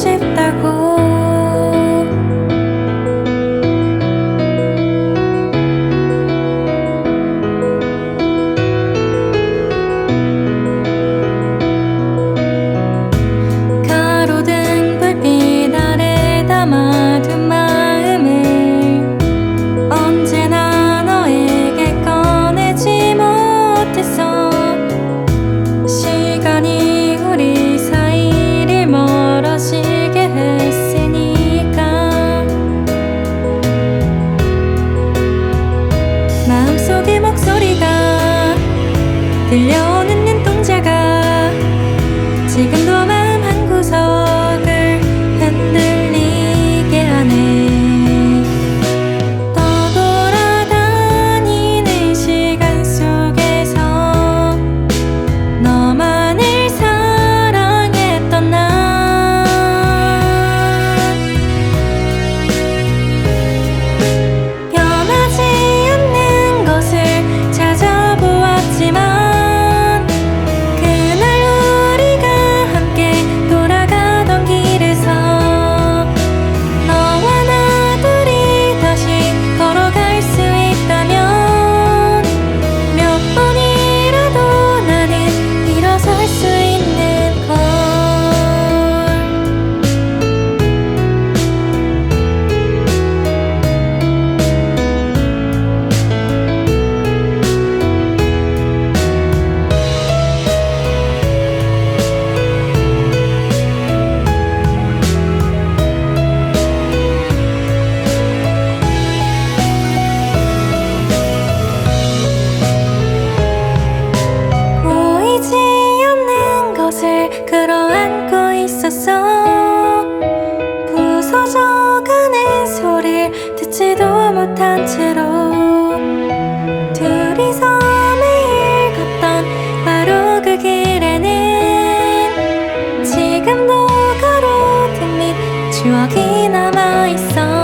싶다고 들려. 끌어안고 있었어. 부서져가는 소리 듣지도 못한 채로 둘이서 매일 걷던 바로 그 길에는 지금도 가로등 및 추억이 남아있어.